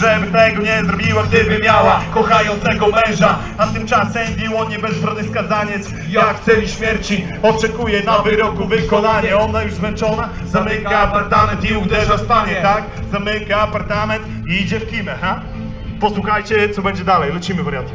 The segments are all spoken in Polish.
żeby tego nie zrobiła, gdyby miała kochającego męża. A tymczasem Diłonie bezbrody skazaniec, jak celi śmierci, oczekuje na wyroku wykonanie. Ona już zmęczona, zamyka apartament i uderza spanie, tak? Zamyka apartament i idzie w kimę, ha? Posłuchajcie, co będzie dalej. Lecimy, wariaty.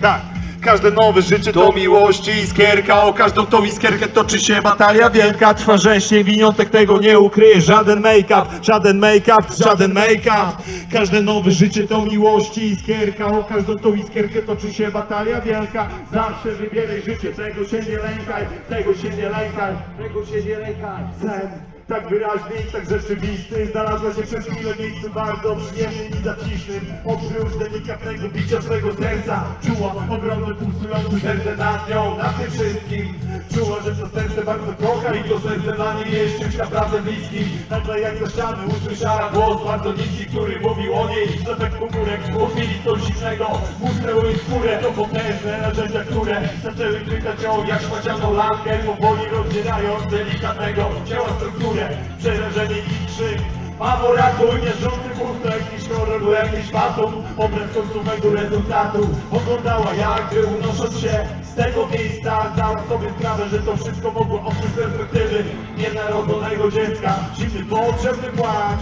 Tak. Każde nowe życie to miłość i iskierka O każdą tą iskierkę toczy się batalia wielka. Trwa rzeźnie, winiątek tego nie ukryje. Żaden make-up, żaden make-up, żaden make-up. Każde nowe życie to miłość i iskierka O każdą tą iskierkę toczy się batalia wielka. Zawsze wybieraj życie, tego się nie lękaj Tego się nie lękaj, tego się nie lękaj. Sen tak wyraźny i tak rzeczywisty. Znalazła się przez chwilę miejscu bardzo przyjemnym i zacisznym. Oprócz delikatnego bicia swego serca. Czuła ogromne pulsujące serce nad nią, nad tym wszystkim. Czuła, że to serce bardzo kocha i to serce dla niej jest czymś naprawdę bliskim. Nagle jak za ściany usłyszała głos bardzo niski, który mówił o niej. Że tak komórek po chwili coś zimnego Musnęło jej skórę, to potężne narzędzia, które Zaczęły chwytać ją jak szmacianą lampkę Powoli rozdzierając delikatnego ciała strukturę Przerażenie i krzyk. Mamo ratuj, miażdżący punkt to jakiś horror, był jakiś fatum Obraz końcowego rezultatu Oglądała jakby unosząc się z tego miejsca. Zdała sobie sprawę, że to wszystko mogło odbyć z perspektywy. Nienarodzonego dziecka. Zimny potrzebny płacz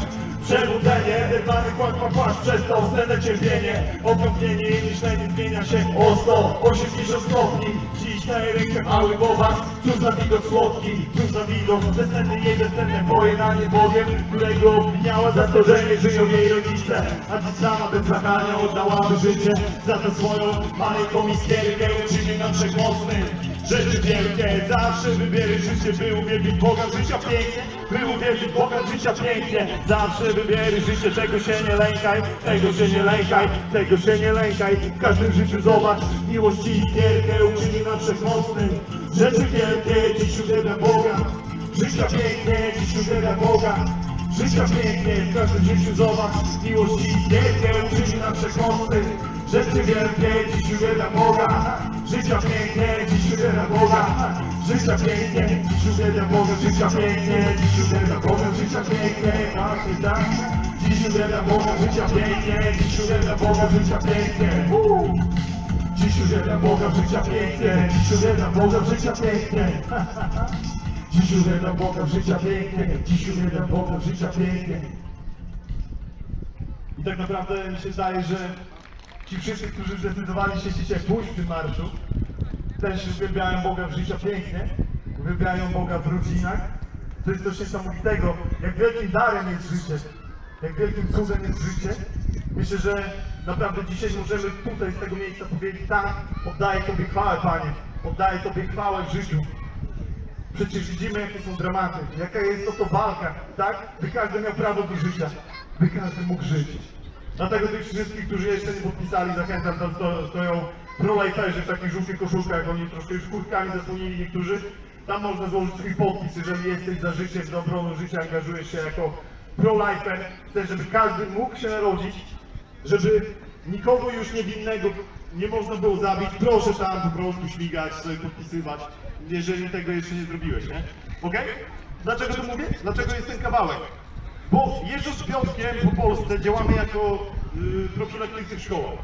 Przebudzenie, zerwany kład ma płaszcz przez tą scenę cierpienie Okropnienie jej myślenie zmienia się o 180 stopni. Dziś na jej rękę mały bobas Cóż za widok słodki, cóż za widok. Bezcenny jej bezcenne pojednanie Bogiem Którego obwiniała za to, że nie żyją jej rodzice. A dziś sama bez wahania oddałaby życie Za tę swoją maleńką iskierkę Uczynił nam wszechmocny Rzeczy wielkie, zawsze wybieraj życie, by uwielbić Boga życia pięknie, by uwielbić Boga życia pięknie. Zawsze wybieraj życie, czego się nie lękaj, tego się nie lękaj, tego się nie lękaj. W każdym życiu zobacz, miłość i iskierkę uczyni nam wszechmocnym. Rzeczy wielkie, dziś uwielbia Boga. Życia pięknie, dziś uwielbia Boga. Życia pięknie, w każdym życiu zobacz, miłość i iskierkę uczyni nam wszechmocnym. Rzeczy wielkie, dziś uwielbia Boga. Życia pięknie, dziś uwielbia Boga. Życia pięknie, dziś uwielbia Boga. Życia pięknie, dziś uwielbia Boga. Życia pięknie, właśnie tak Dziś uwielbia Boga, życia pięknie Dziś uwielbia Boga, życia pięknie. Dziś uwielbia Boga, życia pięknie Dziś Boga, życia pięknie Dziś uwielbia Boga, życia pięknie Dziś uwielbia Boga, życia pięknie i tak naprawdę mi się zdaje, że ci wszyscy, którzy zdecydowali się dzisiaj pójść w tym marszu, też uwielbiają Boga w życiu pięknie, uwielbiają Boga w rodzinach. To jest coś niesamowitego, jak wielkim darem jest życie, jak wielkim cudem jest życie. Myślę, że naprawdę dzisiaj możemy tutaj z tego miejsca powiedzieć, tak, oddaję Tobie chwałę Panie, oddaję Tobie chwałę w życiu. Przecież widzimy, jakie są dramaty, jaka jest to, to walka, tak? By każdy miał prawo do życia, by każdy mógł żyć. Dlatego tych wszystkich, którzy jeszcze nie podpisali, zachęcam, tam sto, stoją prolajferzy w takich żółtych koszulkach, oni troszkę już kurtkami zasłonili niektórzy. Tam można złożyć swój podpis, jeżeli jesteś za życie, za obroną życia, angażujesz się jako prolifer. Chcesz, żeby każdy mógł się narodzić, żeby nikogo już niewinnego nie można było zabić. Proszę tam po prostu śmigać, sobie podpisywać, jeżeli tego jeszcze nie zrobiłeś, nie? Okej? Dlaczego to mówię? Dlaczego jest ten kawałek? Bo jeżdżąc z Piotrkiem po Polsce działamy jako y, profilaktycy w szkołach.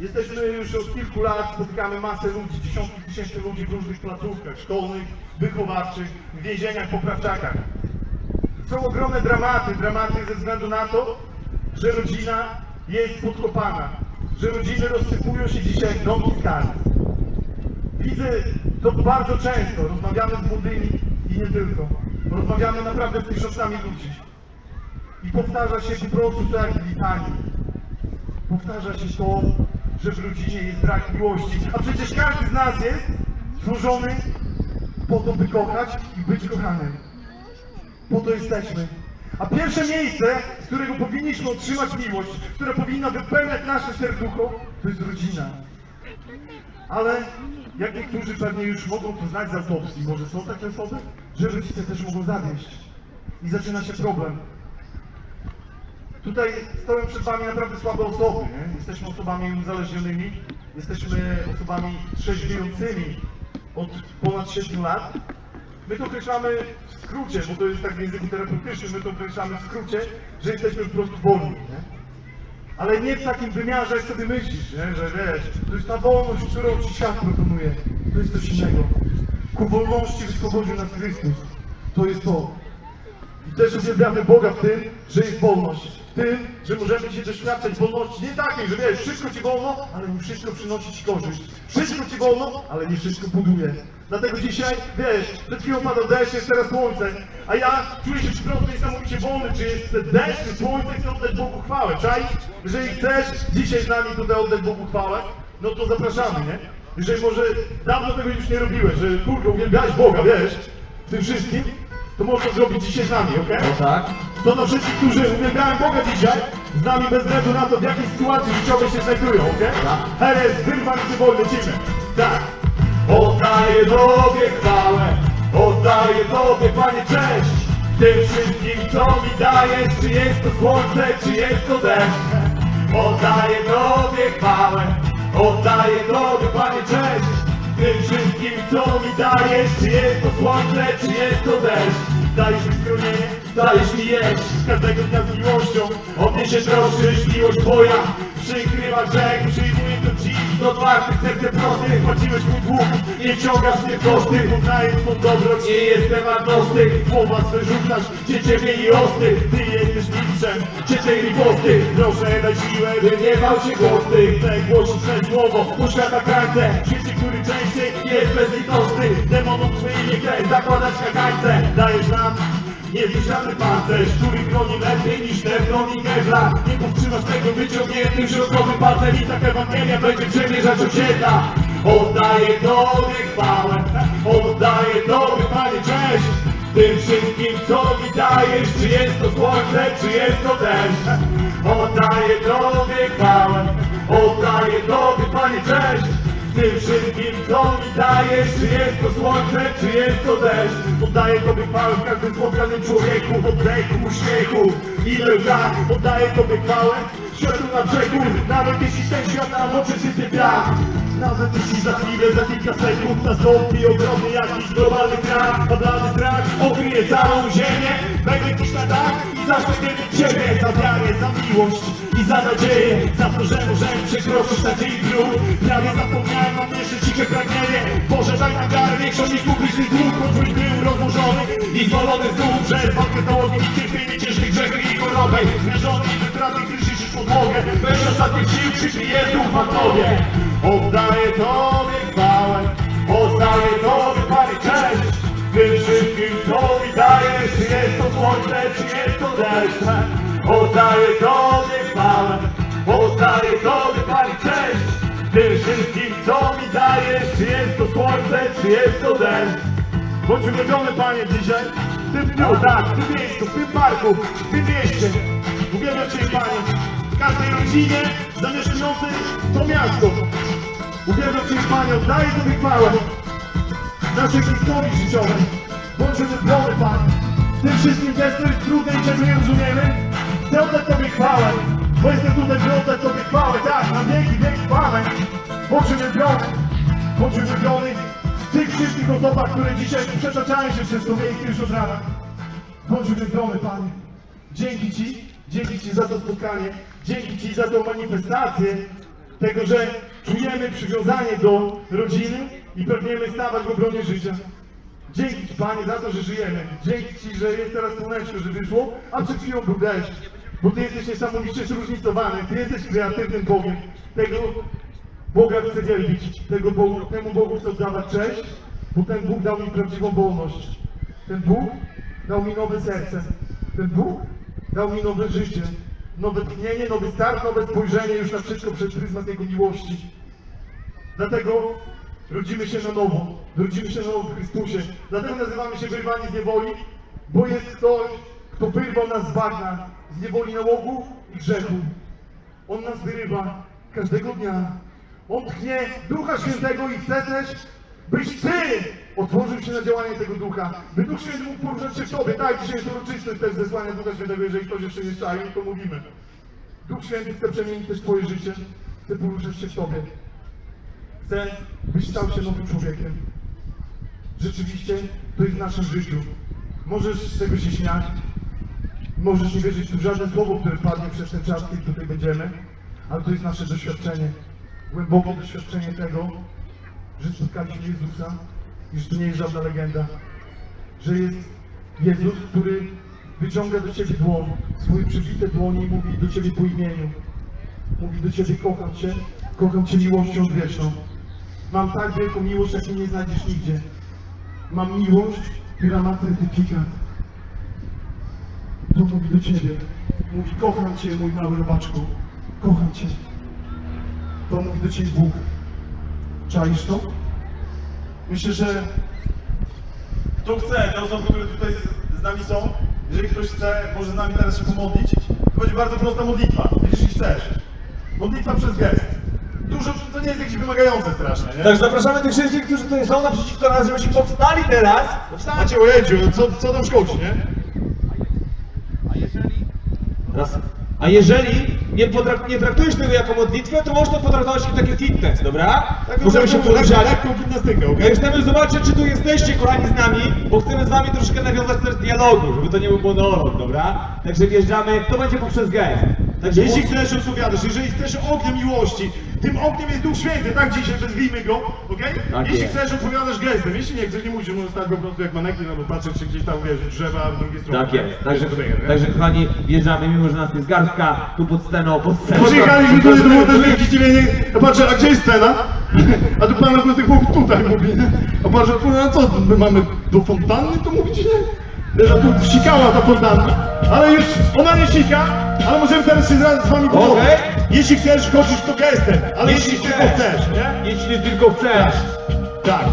Jesteśmy już od kilku lat, spotykamy masę ludzi, dziesiątki tysięcy ludzi w różnych placówkach szkolnych, wychowawczych, w więzieniach, poprawczakach. Są ogromne dramaty, dramaty ze względu na to, że rodzina jest podkopana, że rodziny rozsypują się dzisiaj domki z kart. Widzę to bardzo często, rozmawiamy z młodymi i nie tylko. Rozmawiamy naprawdę z tysiącami ludzi. I powtarza się po prostu to jak w litanii. Powtarza się to, że w rodzinie jest brak miłości. A przecież każdy z nas jest stworzony po to, by kochać i być kochanym. Po to jesteśmy. A pierwsze miejsce, z którego powinniśmy otrzymać miłość, która powinna wypełniać nasze serducho, to jest rodzina. Ale jak niektórzy pewnie już mogą to znać z autopsji, może są takie osoby, że rodzice też mogą zawieść. I zaczyna się problem. Tutaj stoją przed Wami naprawdę słabe osoby. Nie? Jesteśmy osobami uzależnionymi, jesteśmy osobami trzeźwiejącymi od ponad 7 lat. My to określamy w skrócie, bo to jest tak w języku terapeutycznym, my to określamy w skrócie, że jesteśmy po prostu wolni. Nie? Ale nie w takim wymiarze, jak sobie myślisz, nie? że wiesz, to jest ta wolność, którą ci świat proponuje. To jest coś innego. Ku wolności wyswobodził nas Chrystus. To jest to. I też uwielbiamy Boga w tym, że jest wolność. Tym, że możemy się doświadczać wolności. Nie takiej, że wiesz, wszystko ci wolno, ale nie wszystko przynosi ci korzyść. Wszystko ci wolno, ale nie wszystko buduje. Dlatego dzisiaj, wiesz, przed chwilą padał deszcz, jest teraz słońce, a ja czuję się po prostu niesamowicie wolny, czy jest deszcz, czy słońce, chcę oddać Bogu chwałę, czaj? Jeżeli chcesz dzisiaj z nami tutaj oddać Bogu chwałę, no to zapraszamy, nie? Jeżeli może dawno tego już nie robiłeś, że kurwa uwielbiałeś Boga, wiesz, w tym wszystkim, to można zrobić dzisiaj z nami, okej? Tak? To dla wszystkich, którzy uwielbiają Boga dzisiaj, z nami bez względu na to, w jakiej sytuacji życiowej się znajdują, okej? Heres, wyrwany czy wolny, lecimy. Tak. Oddaję Tobie chwałę, oddaję Tobie, Panie, cześć. Tym wszystkim, co mi dajesz, czy jest to słońce, czy jest to deszcz. Oddaję Tobie chwałę, oddaję Tobie, Panie, cześć. Tym wszystkim, co mi dajesz, czy jest to słońce, czy jest to deszcz. Dajesz mi schronienie, dajesz mi jeść. Każdego dnia z miłością O mnie się troszczysz, miłość twoja Przykrywa grzech, przyjmuję to dziś Z otwartych serce prosty Płaciłeś mój dług, nie wciągasz mnie koszty. Poznaję twą dobroć, nie jestem marnosty Słowa swe rzucasz, cię ciebie i osty. Ty jesteś mistrzem, cię tej riposty Proszę daj siłę, by nie bał się głos Ty chcę głosić słowo Po świata krańce, który częściej jest bezlitosny Demonom twojej nie zakładać kagańce. Dajesz nam Niezniszczalny pancerz, który chroni lepiej niż teflon i kevlar Nie powstrzymasz tego wyciągniętym środkowym palcem I tak Ewangelia będzie przemierzać osiedla. Oddaję Tobie chwałę, oddaję Tobie Panie cześć. Tym wszystkim co mi dajesz, czy jest to słońce, czy jest to deszcz. Oddaję Tobie chwałę, oddaję Tobie Panie cześć tym wszystkim, co mi dajesz, czy jest to słońce, czy jest to deszcz? Oddaję Tobie chwałę w każdym spotkanym człowieku, w oddechu, uśmiechu i łzach Oddaję Tobie chwałę, światu na brzegu. Nawet jeśli ten świat nam oczy sypie piach Nawet jeśli za chwilę, za kilka sekund Nastąpi ogromny jakiś globalny krach. A blady strach okryje całą ziemię na dach i Ciebie Za wiarę, za miłość i za nadzieję Za to, że możemy przekroczyć na dzień dróg Prawie zapomniałem o jeszcze ciche pragnienie. Boże daj nam wiarę większą niż publiczny dług. Choćbyś był rozłożony i zwolony z dół Przez walkę z nałogiem i cierpienie ciężkich grzechy i choroby. Wierzony i wytraty, gdy słyszysz podłogę. Weź ostatnich sił, krzyknij Jezus ma Tobie Oddaję Tobie chwałę. Oddaję Tobie Panie cześć Tym wszystkim co mi dajesz Czy jest to słońce, czy jest to deszcz? Oddaję Tobie chwałę Oddaję Tobie Panie cześć. Wszystkim co mi dajesz Czy jest to słońce, czy jest to deszcz? Bądź uwielbiony Panie dzisiaj w tym dniu, tak, w tym miejscu, w tym parku, w tym mieście. Uwielbiam Cię Panie w każdej rodzinie zamieszkującej to miasto. Uwielbiam Cię Panie, oddaję Tobie chwałę naszej historii życiowej. Bądź uwielbiony Panie. W tym wszystkim też, co jest trudne i czego nie rozumiemy, chcę oddać Tobie chwałę. Bo jestem tutaj, by oddać Tobie chwałę. Tak, na wieki, wieki chwałę. Bądź uwielbiony. Bądź uwielbiony w tych wszystkich osobach, które dzisiaj przeznaczają się przez to miejsce już od rana. Bądź uwielbiony Panie. Dzięki Ci, dzięki Ci za to spotkanie, dzięki Ci za tą manifestację tego, że czujemy przywiązanie do rodziny i pragniemy stawać w obronie życia. Dzięki Ci Panie za to, że żyjemy. Dzięki Ci, że jest teraz słoneczko, że wyszło, a przed chwilą był deszcz. Bo Ty jesteś niesamowicie zróżnicowany, Ty jesteś kreatywnym Bogiem. Tego Boga chcę wielbić, tego Bogu, temu Bogu chcę oddawać cześć, bo ten Bóg dał mi prawdziwą wolność. Ten Bóg dał mi nowe serce. Ten Bóg dał mi nowe życie, nowe tchnienie, nowy start, nowe spojrzenie już na wszystko przez pryzmat Jego miłości. Dlatego rodzimy się na nowo, rodzimy się na nowo w Chrystusie. Dlatego nazywamy się wyrwani z niewoli, bo jest ktoś, kto wyrwał nas z bagna, z niewoli nałogu i grzechu. On nas wyrywa każdego dnia. On tchnie Ducha Świętego i chce też, byś Ty otworzył się na działanie tego Ducha. By Duch Święty mógł poruszać się w Tobie. Tak, dzisiaj jest uroczystość też zesłania Ducha Świętego, jeżeli ktoś jeszcze nie czaił, to mówimy. Duch Święty chce przemienić też Twoje życie, chce poruszać się w Tobie. Chce, byś stał się nowym człowiekiem. Rzeczywiście to jest w naszym życiu. Możesz z tego się śmiać, Możesz nie wierzyć w żadne słowo, które padnie przez ten czas, kiedy tutaj będziemy, ale to jest nasze doświadczenie, głębokie doświadczenie tego, że spotkaliśmy Jezusa i że to nie jest żadna legenda, że jest Jezus, który wyciąga do Ciebie dłoń, swoje przybite dłonie i mówi do Ciebie po imieniu. Mówi do Ciebie, kocham Cię, kocham Cię miłością wieczną. Mam tak wielką miłość, jakiej nie znajdziesz nigdzie. Mam miłość, która ma certyfikat. To mówi do Ciebie. Mówi, kocham Cię, mój mały robaczku. Kocham Cię. To mówi do Ciebie Bóg. Czaisz to? Myślę, że kto chce, te osoby, które tutaj z nami są, jeżeli ktoś chce, może z nami teraz się pomodlić, to będzie bardzo prosta modlitwa, jeśli chcesz. Modlitwa przez gest. Nie jest jakieś wymagające strasznie, nie? Także zapraszamy tych wszystkich, którzy tutaj są naprzeciwko nas, żebyśmy powstali teraz. Powstańcie. Macie ojęciu, no co, co tam szkodzi, nie? Raz. A jeżeli nie, nie traktujesz tego jako modlitwę, to można potraktować jako taki fitness, dobra? Możemy się lekką, poruszać. lekką gimnastykę, Ja okej? chcemy zobaczyć, czy tu jesteście, kochani, z nami, bo chcemy z wami troszkę nawiązać też dialogu, żeby to nie był monolog, dobra? Także wjeżdżamy, to będzie poprzez gest. Także Jeśli jeśli chcesz, odpowiadasz. Jeżeli chcesz ognia miłości, tym ogniem jest Duch Święty, tak dzisiaj, wezwijmy go, okej? Tak Jeśli jest. chcesz, odpowiadasz gestem. Jeśli nie chcesz, nie musisz, możesz stać po prostu jak manekin, albo patrzeć, czy gdzieś tam, wiesz, drzewa, a w drugiej stronie. Tak jest. Także, biega, nie? także kochani, wjeżdżamy, mimo że nas jest garstka, tu pod sceną, pod sceną. Przyjechaliśmy tutaj, to było też wielkie zdziwienie. Ja patrzę, a gdzie jest scena? A tu pan po prostu chłop tutaj mówi. A patrzę, a co, my mamy do fontanny, to mówicie, nie? Wiesz, a tu sikała ta fontanna. Ale już, ona nie sika, ale możemy teraz się z z wami. Okej. Jeśli chcesz, chodzisz to gestem, ale jeśli, Jeśli tylko chcesz. chcesz, nie? Jeśli tylko chcesz. Tak.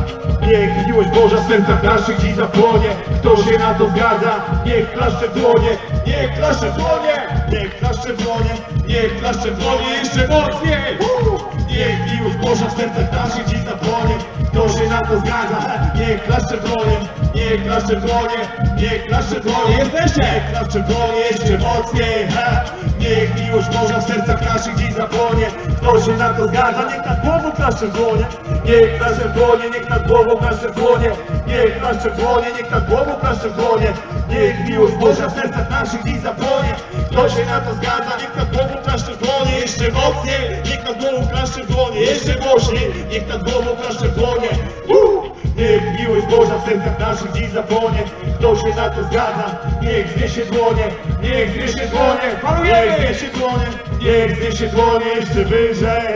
Niech miłość Boża w sercach naszych dziś zapłonie. Kto się na to zgadza, niech klaszcze w dłonie. Niech klaszcze w dłonie. Niech klaszcze w dłonie. Niech klaszcze w dłonie jeszcze mocniej. Uuu. Niech miłość Boża w sercach naszych dziś zapłonie. Kto się na to zgadza, niech klaszcze w dłonie. Niech w dłonie. Niech w dłonie. Jesteście. Niech w dłonie jeszcze mocniej. Ha. Niech miłość Boża w sercach naszych dziś zapłonie. Kto się na to zgadza, niech nad głową w dłonie. Niech w dłonie, niech nad głową w dłonie. Niech w dłonie, niech nad głową w dłonie. Niech miłość Boża w sercach naszych dziś zapłonie. Kto się na to zgadza, niech nad głową w dłonie. Jeszcze mocniej, niech nad głową w dłonie. Jeszcze głośniej, niech nad głową w dłonie. Uh! Niech miłość Boża w sercach naszych dziś zapłonie. Kto się na to zgadza, niech zniesie dłonie. Niech zniesie dłonie. Niech zniesie dłonie. Niech zniesie dłonie jeszcze wyżej.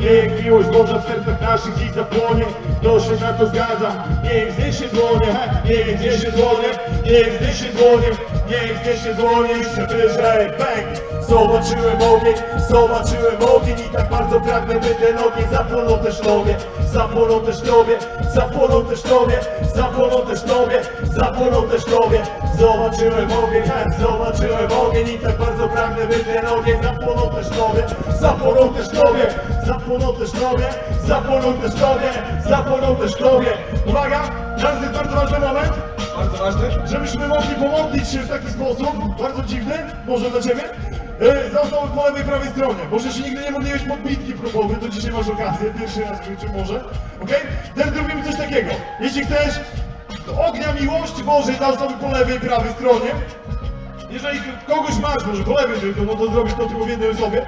Niech miłość Boża w sercach naszych dziś zapłonie. Kto się na to zgadza, niech zniesie dłonie. Niech zniesie dłonie. Niech zniesie dłonie. Niech zniesie dłonie jeszcze wyżej. Bang! Zobaczyłem ogień, zobaczyłem ogień i tak bardzo pragnę, by ten ogień zapłonął też tobie, zapłonął też tobie, zapłonął też tobie, zapłonął też tobie, zapłonął też tobie. Zobaczyłem ogień, tak, zobaczyłem ogień i tak bardzo pragnę, by ten ogień zapłonął też tobie, zapłonął też tobie, zapłonął też tobie, zapłonął też tobie, zapłonął też tobie. Uwaga, teraz jest bardzo ważny moment. Bardzo ważny. Żebyśmy mogli pomodlić się w taki sposób, bardzo dziwny, może dla Ciebie, e, za po lewej prawej stronie. Może się nigdy nie modliłeś modlitki próbowy, to dzisiaj masz okazję, pierwszy raz czy może, okej? Teraz zrobimy coś takiego. Jeśli chcesz do ognia miłości Bożej dla osoby po lewej prawej stronie, jeżeli kogoś masz, może po lewej no to zrobisz to tylko w jednej osobie,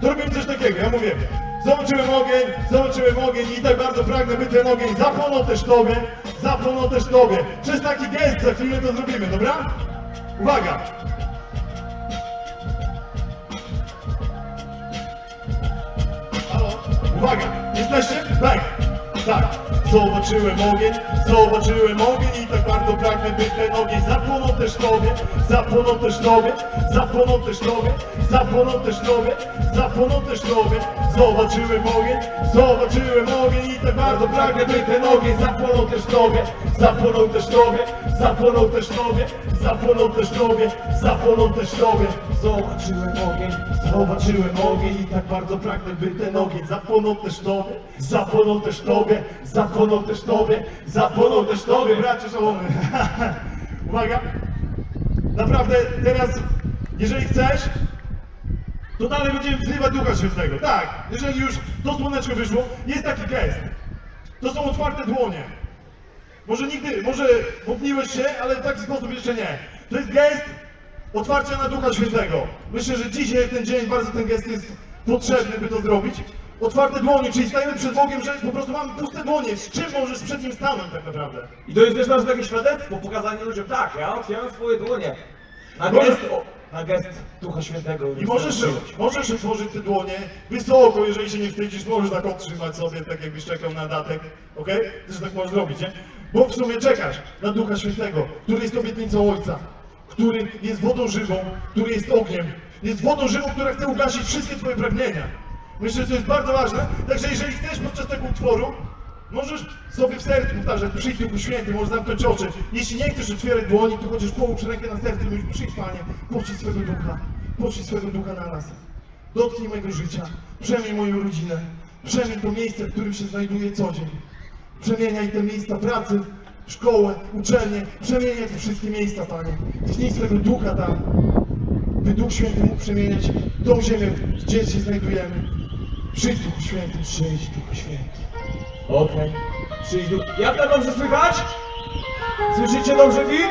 to robimy coś takiego, ja mówię, zobaczyłem ogień, zobaczyłem ogień i tak bardzo pragnę, by ten ogień zapłonął też Tobie, zapłonął też Tobie. Przez taki gest za chwilę to zrobimy, dobra? Uwaga! Halo? Uwaga! Jesteście? Tak! Tak! Zobaczyłem ogień, zobaczyłem ogień i tak bardzo pragnę, by ten ogień zapłonął też Tobie, zapłonął też Tobie, zapłonął też Tobie, zapłonął też Tobie, zapłonął też Tobie. Zobaczyłem ogień, zobaczyłem ogień i tak bardzo pragnę, by ten ogień zapłonął też Tobie, zapłonął też Tobie, zapłonął też Tobie, zapłonął też Tobie, zapłonął też Tobie. Zobaczyłem ogień, zobaczyłem ogień i tak bardzo pragnę, by ten ogień zapłonął też Tobie, zapłonął też Tobie, zapłonął też Tobie, zapłonął też Tobie, bracie szalony. Uwaga, naprawdę teraz, jeżeli chcesz, to dalej będziemy wzywać Ducha Świętego. Tak, jeżeli już to słoneczko wyszło, jest taki gest. To są otwarte dłonie. Może nigdy, może modliłeś się, ale w taki sposób jeszcze nie. To jest gest otwarcia na Ducha Świętego. Myślę, że dzisiaj ten dzień, bardzo ten gest jest potrzebny, by to zrobić. Otwarte dłonie, czyli stajemy przed Bogiem, że po prostu mamy puste dłonie. Z czym możesz przed Nim stanąć tak naprawdę? I to jest też nasze takie świadectwo, pokazanie ludziom, tak, ja otwieram swoje dłonie. Na gest, na gest Ducha Świętego. I możesz, możesz otworzyć te dłonie wysoko, jeżeli się nie wstydzisz, możesz tak otrzymać sobie, tak jakbyś czekał na datek, okej? Też tak możesz zrobić, nie? Bo w sumie czekasz na Ducha Świętego, który jest obietnicą Ojca, który jest wodą żywą, który jest ogniem, jest wodą żywą, która chce ugasić wszystkie twoje pragnienia. Myślę, że to jest bardzo ważne, także jeżeli chcesz podczas tego utworu, Możesz sobie w sercu powtarzać, przyjdź Duchu Święty, możesz zamknąć oczy. Jeśli nie chcesz otwierać dłoni, to chociaż połóż rękę na serce i mówisz, przyjdź Panie, poczcij swego Ducha, poczcij swego Ducha na nas. Dotknij mojego życia, przemień moją rodzinę, przemień to miejsce, w którym się znajduję co dzień. Przemieniaj te miejsca pracy, szkołę, uczelnię, przemieniaj te wszystkie miejsca, Panie. Tchnij swego Ducha tam, by Duch Święty mógł przemieniać tą ziemię, gdzie się znajdujemy. Przyjdź Duchu Święty, przyjdź Duchu Święty. Okej. Przyjdź Duch... Jak tam dobrze słychać? Słyszycie dobrze wid?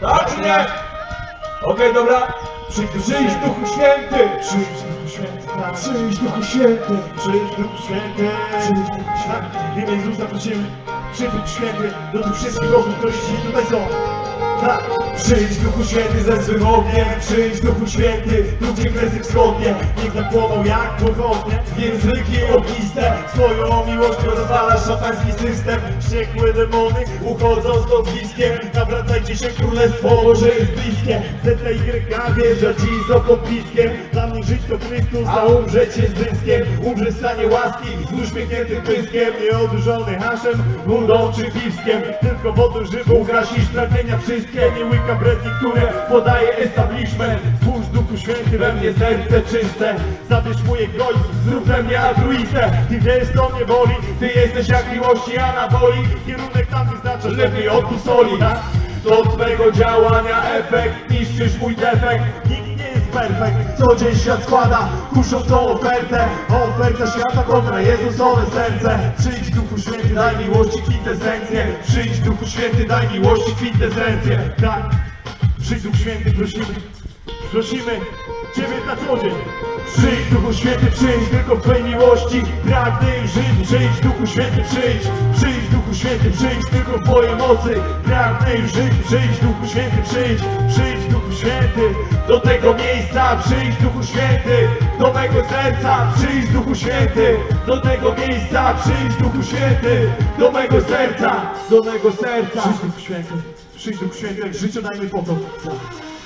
Tak czy nie? Okej, dobra. Przyjdź Duchu Przyjdź. Duchu Święty! Przyjdź Duchu Święty. Przyjdź Duchu Święty! Przyjdź Duchu Święty. Przyjdź Duchu Święty. W imię Jezusa prosimy, przyjdź Duchu Święty do tych wszystkich osób, które dzisiaj tutaj są. Tak. Przyjdź Duchu Święty ze swym ogniem, przyjdź Duchu Święty, tu gdzie kresy wschodnie, niech zapłoną jak pochodnie, języki ogniste, swoją miłością rozwalasz szatański system, wściekłe demony uchodzą z odbliskiem, nawracajcie się, królestwo Boże jest bliskie, ZTY wjeżdża dziś z okopliskiem, dla mnie żyć to Chrystus, a umrzeć jest zyskiem, umrzeć stanie łaski z uśmiechniętym pyskiem, nieodurzony haszem, wodą czy piwskiem, tylko wodą żywą gasisz pragnienia wszystkie, nie łyka bredni, które podaje establishment, Twórz Duchu Święty we mnie serce czyste, zabierz mój egoizm, zrób we mnie altruistę, ty wiesz co mnie boli, ty jesteś jak miłości anaboli, kierunek tam wyznaczasz lepiej od busoli, tak? Do twego działania efekt, niszczysz mój defekt. Nikt nie jest perfekt, co dzień świat składa kuszącą ofertę. Oferta świata kontra Jezusowe serce. Przyjdź Duchu Święty, daj miłości kwintesencję Przyjdź Duchu Święty, daj miłości kwintesencję Tak, przyjdź Duchu Święty, prosimy. Prosimy Ciebie na co dzień. Przyjdź Duchu Święty, przyjdź tylko w Twojej miłości. Pragnę żyć, przyjdź Duchu Święty, przyjdź. Przyjdź Duchu Święty, przyjdź tylko w Twojej mocy. Pragnę już żyć, przyjdź Duchu Święty, przyjdź Przyjdź Duchu Święty. Do tego miejsca Przyjdź Duchu Święty. Do mego serca Przyjdź Duchu Święty. Do tego miejsca Przyjdź Duchu Święty. Do mego serca Do mego serca. Przyjdź Duchu Święty, przyjdź Duchu Święty, życie dajmy po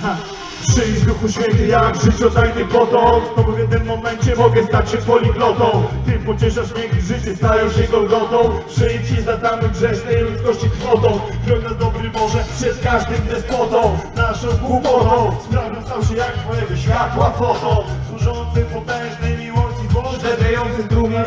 to. Przyjdź Duchu Święty, jak życiodajny potok Z Tobą w jednym momencie mogę stać się poliglotą. Ty pocieszasz mnie, gdy życie staje się golgotą Przyjdź i zatamy grzesznej ludzkości kwotą. Chroń nas dobry Boże przed każdym despotą. Naszą głupotą. Sprawą stał się jak Twojego światła fotą. Służący potężnej miłości Boże Dający trumie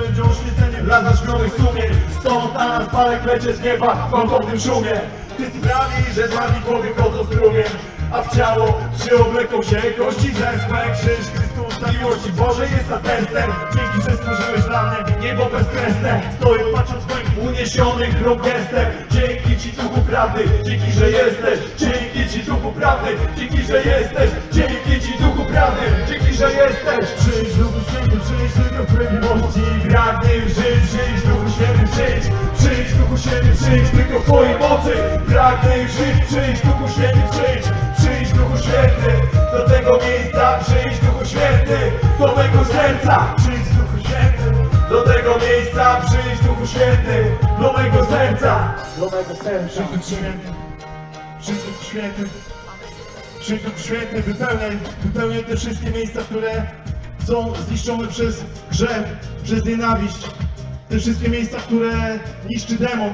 Będzie oświecenie dla zaśpionych sumień. Stąd na nas palek lecie z nieba w gwałtownym szumie Ty sprawi, że z nami głowy chodzą strumiem a w ciało przyobleką się kości zespłe Krzyż Chrystusa miłości Bożej jest atestem Dzięki, że stworzyłeś dla mnie niebo bezkresne Stoję patrząc moim uniesionych rąk gestem Dzięki Ci Duchu Prawdy, dzięki, że jesteś. Dzięki Ci Duchu Prawdy, dzięki, że jesteś. Dzięki Twojej mocy. Pragnę żyć, przyjdź Duchu Święty, przyjdź Przyjdź Duchu Święty do tego miejsca Przyjdź Duchu Święty do mego serca Przyjdź Duchu Święty do tego miejsca Przyjdź Duchu Święty do mego serca. Do mego serca. Przyjdź Duchu Święty Przyjdź Duchu Święty Przyjdź Duchu Święty wypełniaj, wypełniaj te wszystkie miejsca, które są zniszczone przez grzech, przez nienawiść. Te wszystkie miejsca, które niszczy demon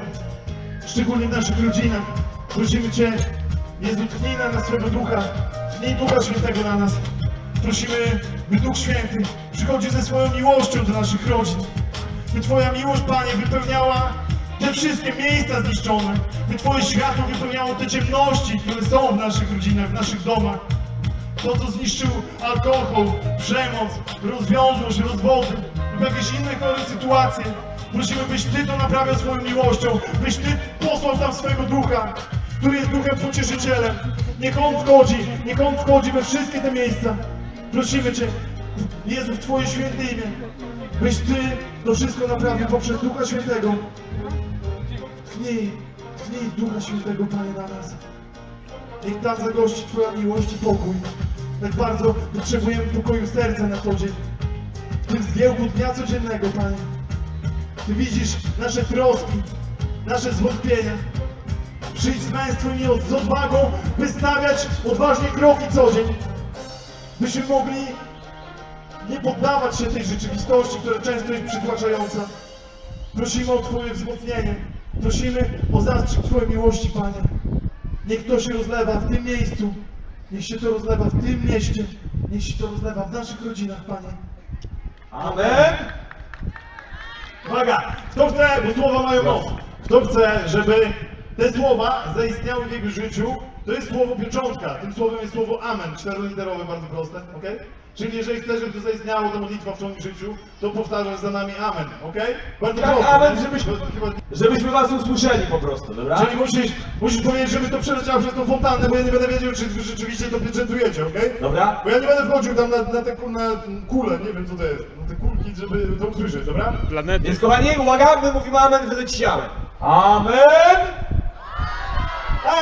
szczególnie w naszych rodzinach. Prosimy Cię, Jezu, tchnij na nas swego ducha, tchnij Ducha Świętego na nas. Prosimy, by Duch Święty przychodzi ze swoją miłością do naszych rodzin. By Twoja miłość, Panie, wypełniała te wszystkie miejsca zniszczone. By Twoje światło wypełniało te ciemności, które są w naszych rodzinach, w naszych domach. To, co zniszczył alkohol, przemoc, rozwiązłość, rozwody lub jakieś inne chory sytuacje. Prosimy, byś Ty to naprawiał swoją miłością, byś Ty posłał tam swojego ducha, który jest duchem pocieszycielem, Niech On wchodzi, niech On wchodzi we wszystkie te miejsca. Prosimy Cię, Jezu, w Twoje święte imię, byś Ty to wszystko naprawił poprzez Ducha Świętego. Tchnij, tchnij Ducha Świętego, Panie, na nas. Niech tam zagości Twoja miłość i pokój. Tak bardzo potrzebujemy pokoju serca na co dzień. W tym zgiełku dnia codziennego, Panie. Ty widzisz nasze troski, nasze zwątpienia. Przyjdź z męstwem i z odwagą wystawiać odważnie kroki co dzień. Byśmy mogli nie poddawać się tej rzeczywistości, która często jest przytłaczająca. Prosimy o Twoje wzmocnienie. Prosimy o zastrzyk Twojej miłości, Panie. Niech to się rozlewa w tym miejscu. Niech się to rozlewa w tym mieście. Niech się to rozlewa w naszych rodzinach, Panie. Amen. Uwaga! Kto chce, bo słowa mają moc. Kto chce, żeby te słowa zaistniały w jego życiu, to jest słowo pieczątka. Tym słowem jest słowo amen, czteroliterowe, bardzo proste, ok? Czyli jeżeli chcesz, żeby to zaistniało, ta modlitwa w twoim życiu, to powtarzasz za nami amen, ok? Bardzo Tak, proste. amen, żebyśmy- Żebyśmy was usłyszeli po prostu, dobra? Czyli musisz, musisz powiedzieć, żeby to przeleciało przez tą fontannę, bo ja nie będę wiedział, czy wy rzeczywiście to pieczętujecie, okej? Dobra? Bo ja nie będę wchodził tam na, na te ku- na kulę, nie wiem co to jest, na te żeby to usłyszeć, dobra? Więc kochani, uwaga, my mówimy amen, wy lecicie amen. Amen!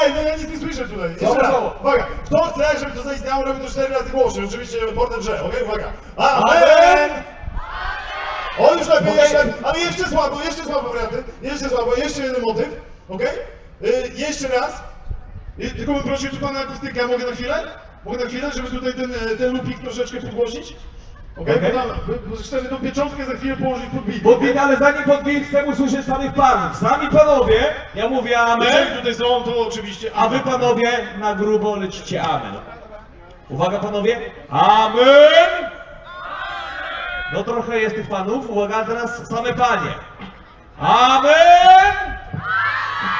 Ej, no ja nic nie słyszę tutaj. Jeszcze raz. Uwaga, kto chce, żeby to zaistniało, robi to cztery razy głośno. Oczywiście portem drze, okej? Uwaga. Amen! Amen! O, już lepiej, jeszcze, ale jeszcze słabo, jeszcze słabo, warianty. Jeszcze słabo, jeszcze jeden motyw, okej? Y, jeszcze raz. Y, tylko bym prosił tu pana akustykę, mogę na chwilę? Mogę na chwilę, żeby tutaj ten, e, ten lupik troszeczkę podgłosić? Bo chcemy tą pieczątkę za chwilę położyć pod bit. Ale zanim podbij, chcę usłyszeć samych panów. Sami panowie, ja mówię Jeżeli amen, tutaj są, to oczywiście a wy panowie na grubo lecicie amen. Uwaga panowie, amen! No trochę jest tych panów, uwaga teraz same panie. Amen!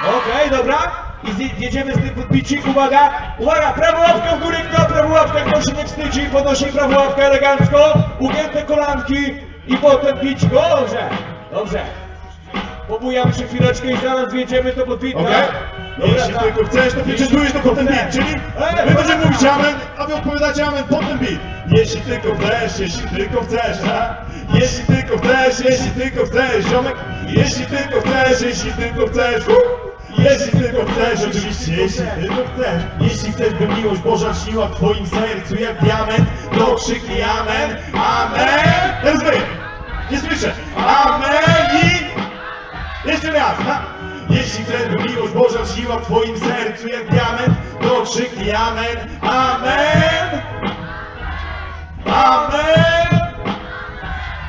Okej, dobra. I jedziemy z tym podbicik, uwaga, uwaga, prawą łapkę w górę, kto prawą łapkę, kto się nie wstydzi, podnosi prawą łapkę elegancko, ugięte kolanki i potem bić, dobrze, dobrze. Pobujamy się chwileczkę i zaraz wjedziemy to podbitne. Okej? Dobra, Jeśli tak. tylko chcesz, to pieczętujesz to potem beat, czyli my będziemy mówić amen, a wy odpowiadacie amen potem beat. Jeśli tylko chcesz, jeśli tylko chcesz, ha? Jeśli tylko chcesz, jeśli tylko chcesz, ziomek. Jeśli tylko chcesz, jeśli tylko chcesz, uh! Jeśli tylko chcesz, oczywiście, jeśli tylko chcesz. Jeśli chcesz, by miłość Boża śniła w twoim sercu jak diament, to krzyknij amen, amen. Teraz wy, nie słyszę, amen i... Jeszcze raz, ha? Jeśli chcesz, by miłość Boża siła w twoim sercu jak diament, to krzyknij amen, amen, amen.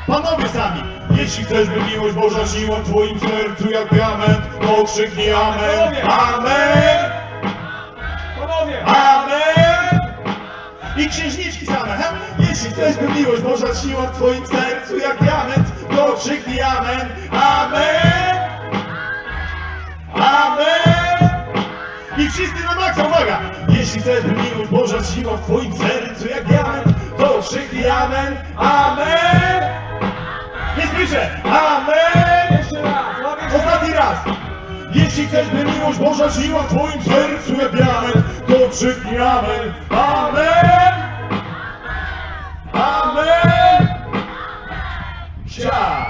Panowie sami, jeśli chcesz, by miłość Boża siła w twoim sercu jak diament, to krzyknij amen, amen, Panowie! amen. I księżniczki same, he? Jeśli chcesz, by miłość Boża siła w twoim sercu jak diament, to krzyknij amen, amen. Amen! I wszyscy na maksa, uwaga! Jeśli chcesz, by miłość Boża siła w twoim sercu jak diament, to krzyknij amen, amen! pisze. Amen! Jeszcze raz, ostatni raz. Jeśli chcesz, by miłość Boża żyła w twoim sercu jak diament, to krzyknij amen. Amen! Amen! Ciao!